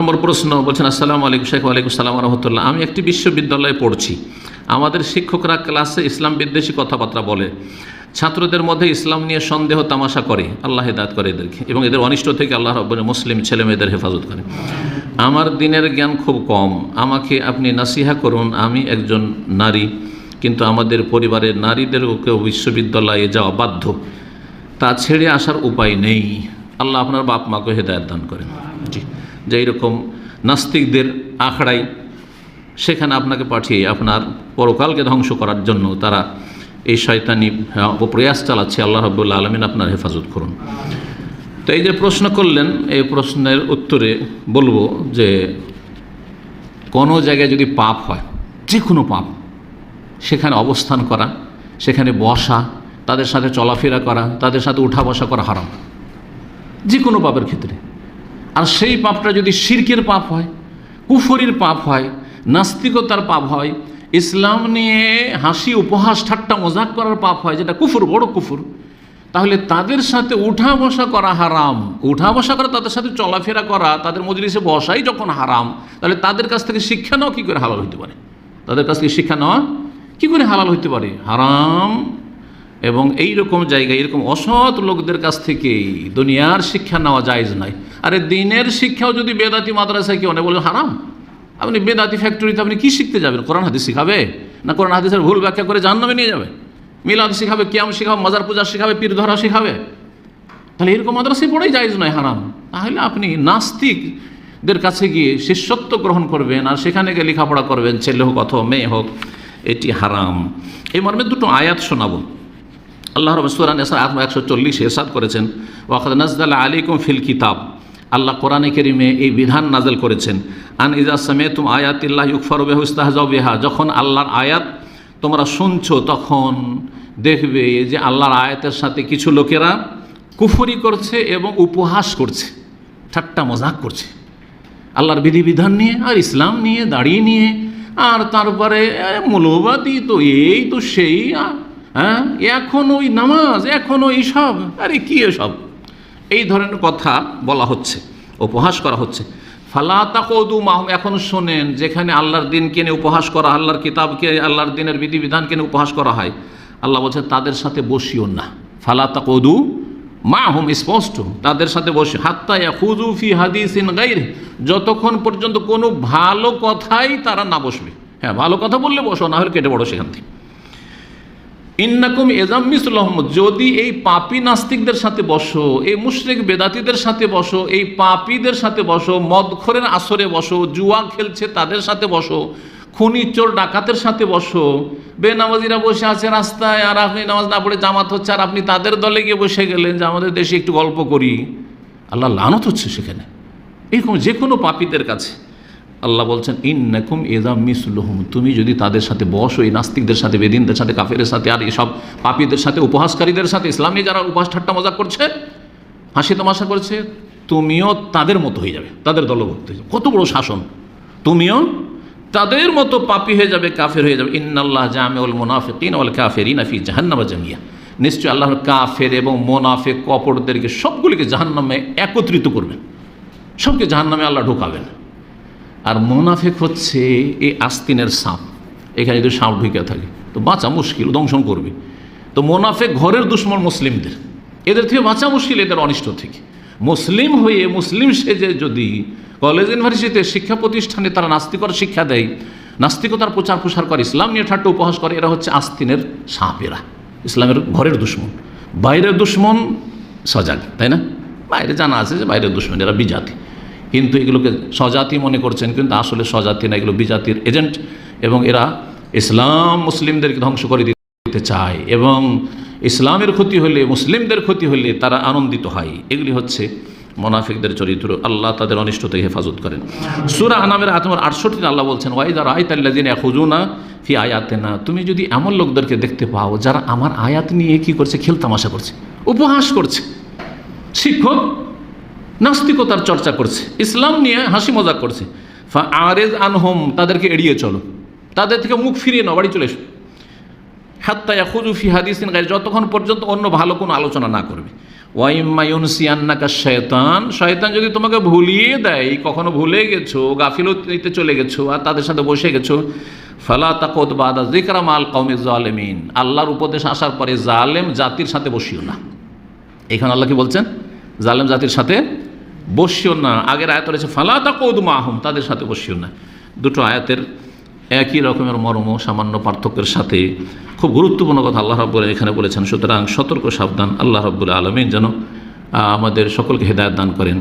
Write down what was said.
নম্বর প্রশ্ন, বলছেন, আসসালামু আলাইকুম শেখ, ওয়ালাইকুম সালাম রহমতুল্লাহ। আমি একটি বিশ্ববিদ্যালয়ে পড়ছি। আমাদের শিক্ষকরা ক্লাসে ইসলাম বিদ্বেষী কথাবার্তা বলে। ছাত্রদের মধ্যে ইসলাম নিয়ে সন্দেহ, তামাশা করে। আল্লাহ হেদায়ত করে এদেরকে এবং এদের অনিষ্ট থেকে আল্লাহ রব্বনে মুসলিম ছেলে মেয়েদের হেফাজত করে। আমার দিনের জ্ঞান খুব কম। আমাকে আপনি নাসিহা করুন, আমি একজন নারী। কিন্তু আমাদের পরিবারের নারীদেরও কেউ বিশ্ববিদ্যালয়ে যাওয়া বাধ্য। তা ছেড়ে আসার উপায় নেই। আল্লাহ আপনার বাপ মাকে হেদায়ত দান করেন। জি। যে এইরকম নাস্তিকদের আখড়াই, সেখানে আপনাকে পাঠিয়ে আপনার পরকালকে ধ্বংস করার জন্য তারা এই শয়তানি প্রয়াস চালাচ্ছে। আল্লাহ রব্বুল্লা আলমিন আপনার হেফাজত করুন। তো এই যে প্রশ্ন করলেন, এই প্রশ্নের উত্তরে বলব যে, কোনো জায়গায় যদি পাপ হয় যে কোনো পাপ, সেখানে অবস্থান করা, সেখানে বসা, তাদের সাথে চলাফেরা করা, তাদের সাথে উঠা বসা করা হারাম। যে কোনো পাপের ক্ষেত্রে। আর সেই পাপটা যদি শিরকের পাপ হয়, কুফরির পাপ হয়, নাস্তিকতার পাপ হয়, ইসলাম নিয়ে হাসি, উপহাস, ঠাট্টা, মজাক করার পাপ হয়, যেটা কুফুর, বড় কুফুর, তাহলে তাদের সাথে উঠা বসা করা হারাম। উঠা বসা করা, তাদের সাথে চলাফেরা করা, তাদের মজলিসে বসাই যখন হারাম, তাহলে তাদের কাছ থেকে শিক্ষা নেওয়া কী করে হালাল হইতে পারে? তাদের কাছ থেকে শিক্ষা নেওয়া কী করে হালাল হইতে পারে? হারাম এবং এই রকম জায়গায় এরকম অসৎ লোকদের কাছ থেকেই দুনিয়ার শিক্ষা নেওয়া জায়জ নাই আরে দিনের শিক্ষাও যদি বেদাতি মাদ্রাসায় কেউ অনেক বলে হারাম। আপনি বেদাতি ফ্যাক্টরিতে আপনি কী শিখতে যাবেন? কোরআন, হাদিস শিখাবে? না কোরআন, হাদিসের ভুল ব্যাখ্যা করে জাহান্নামে নিয়ে যাবে? মিলাদ শিখাবে, কিয়াম শিখাবে, মাজার পূজা শিখাবে, পীর ধরা শিখাবে? তাহলে এরকম মাদ্রাসায় পড়েই জায়জ নয়, হারাম। তাহলে আপনি নাস্তিকদের কাছে গিয়ে শিষ্যত্ব গ্রহণ করবেন আর সেখানে গিয়ে লেখাপড়া করবেন, ছেলে হোক অথবা মেয়ে হোক, এটি হারাম। এই মর্মে দুটো আয়াত শোনাবো। আল্লাহ রব সুরান আত্ম একশো চল্লিশ এসাদ করেছেন ওয়াখাদ নাজদাল আলিকুম ফিল কিতাব। আল্লাহ কোরআনে কেরিমে এই বিধান নাজেল করেছেন, আন ইজা সামেতুম আয়াতিল্লাহ ইউকফর বেহুস্তাহজাও বেহা। যখন আল্লাহর আয়াত তোমরা শুনছো, তখন দেখবে যে আল্লাহর আয়াতের সাথে কিছু লোকেরা কুফরি করছে এবং উপহাস করছে, ঠাট্টা মজাক করছে। আল্লাহর বিধিবিধান নিয়ে, আর ইসলাম নিয়ে দাঁড়িয়ে নিয়ে, আর তারপরে মৌলবাদী তো এই তো সেই হ্যাঁ? এখন ওই নামাজ, এখন ওই সব। আরে কি এসব? এই ধরনের কথা বলা হচ্ছে, উপহাস করা হচ্ছে। ফালাতা কৌদু মাহম, এখন শোনেন, যেখানে আল্লাহর দিনকে নিয়ে উপহাস করা, আল্লাহর কিতাবকে, আল্লাহর দিনের বিধিবিধানকে নিয়ে উপহাস করা হয়, আল্লাহ বলছে, তাদের সাথে বসিও না। ফালাতা কৌদু মা হুম স্পষ্ট, তাদের সাথে বসে। হাত্তা খুজু ফি হাদিসিন গাইর যতক্ষণ পর্যন্ত কোনো ভালো কথাই তারা না বসবে। হ্যাঁ ভালো কথা বললে বসো, না হলে কেটে পড়ো সেখান থেকে। ইন্নাকুম এজাম্মিসুল্লাহম যদি এই পাপি নাস্তিকদের সাথে বসো, এই মুশরিক বেদাতিদের সাথে বসো, এই পাপীদের সাথে বসো, মদখরের আসরে বসো, জুয়া খেলছে তাদের সাথে বসো, খুনি চোর ডাকাতের সাথে বসো, বেনামাজিরা বসে আছে রাস্তায়, আর আপনি নামাজ না পড়ে জামাত হচ্ছে, আর আপনি তাদের দলে গিয়ে বসে গেলেন যে আমাদের দেশে একটু গল্প করি। আল্লাহ লানত হচ্ছে সেখানে। এরকম যে কোনো পাপীদের কাছে। আল্লাহ বলছেন, ইন্নাকুম এদা মিসলুহুম। তুমি যদি তাদের সাথে বসো, এই নাস্তিকদের সাথে, বেদিনদের সাথে কাফেরের সাথে, আর এসব পাপীদের সাথে, উপহাসকারীদের সাথে, ইসলামী যারা উপহাস ঠাট্টা মজা করছে, হাসি তামাশা করছে, তুমিও তাদের মতো হয়ে যাবে, তাদের দলভুক্ত হয়ে যাবে। কত বড় শাসন। তুমিও তাদের মতো পাপি হয়ে যাবে, কাফের হয়ে যাবে। ইন্নাল্লাহ জামেউল মোনাফিকিন ওয়াল কাফেরিন ফি জাহান্নামা জামিয়া। নিশ্চয়ই আল্লাহর কাফের এবং মোনাফেক কপড়দেরকে সবগুলিকে জাহান্নামে একত্রিত করবেন। সবকে জাহান্নামে আল্লাহ ঢোকাবেন। আর মোনাফেক হচ্ছে এই আস্তিনের সাপ। এখানে যদি সাপ ঢুকে থাকে, তো বাঁচা মুশকিল দংশন করবে। তো মোনাফেক ঘরের দুশ্মন মুসলিমদের। এদের থেকে বাঁচা মুশকিল, এদের অনিষ্ট থেকে। মুসলিম হয়ে, মুসলিম সেজে যদি কলেজ ইউনিভার্সিটিতে শিক্ষা প্রতিষ্ঠানে তারা নাস্তিকর শিক্ষা দেয়, নাস্তিকতার প্রচার প্রসার করে, ইসলাম নিয়ে ঠাট্টা উপহাস করে, এরা হচ্ছে আস্তিনের সাপেরা ইসলামের ঘরের দুশ্মন। বাইরের দুশ্মন সজাগ, তাই না? বাইরে জানা আছে যে বাইরের দুশ্মন, এরা বিজাতি। কিন্তু এগুলোকে স্বজাতি মনে করছেন, কিন্তু আসলে স্বজাতি না, এগুলো বিজাতির এজেন্ট এবং এরা ইসলাম মুসলিমদেরকে ধ্বংস করে দিতে চায় এবং ইসলামের ক্ষতি হলে, মুসলিমদের ক্ষতি হলে তারা আনন্দিত হয়। এগুলি হচ্ছে মোনাফিকদের চরিত্র। আল্লাহ তাদের অনিষ্ট থেকে হেফাজত করেন। সুরা আনামের আত্মার আটষট্টি আল্লাহ বলছেন ওয়াইদার আয়তাল্লাদিন খুজুনা ফি আয়াতে না তুমি যদি এমন লোকদেরকে দেখতে পাও যারা আমার আয়াত নিয়ে কি করছে খেলতামাশা করছে, উপহাস করছে, শিক্ষক নাস্তিকতার চর্চা করছে। ইসলাম নিয়ে হাসি মজাক করছে। ফা আরেজ আনহোম, তাদেরকে এড়িয়ে চলো। তাদের থেকে মুখ ফিরিয়ে নাও, বাড়ি চলে এসো। হাত্তা ইয়াখুজু ফি হাদিসিন গায়ে যতক্ষণ পর্যন্ত অন্য ভালো কোনো আলোচনা না করবে। ওয়াইমায়ুনসিয়ান্নাকা শয়তান শয়তান যদি তোমাকে ভুলিয়ে দেয়, কখনো ভুলে গেছো গাফিলতিতে চলে গেছো, আর তাদের সাথে বসে গেছো, ফালা তাকত বাদা জিকরাম আল কৌমি জালেমিন আল্লাহর উপদেশ আসার পরে জালেম জাতির সাথে বসিও না। এখানে আল্লাহ কি বলছেন? জালেম জাতির সাথে বসিও না। আগের আয়ত রয়েছে, ফালা কৌদমা আহম তাদের সাথে বসিও না। দুটো আয়াতের একই রকমের মর্ম, সামান্য পার্থক্যের সাথে। খুব গুরুত্বপূর্ণ কথা আল্লাহ রব্বুল এখানে বলেছেন, সুতরাং সতর্ক সাবধান, আল্লাহ রব্বুল আলমিন যেন আমাদের সকলকে হেদায়ত দান করেন।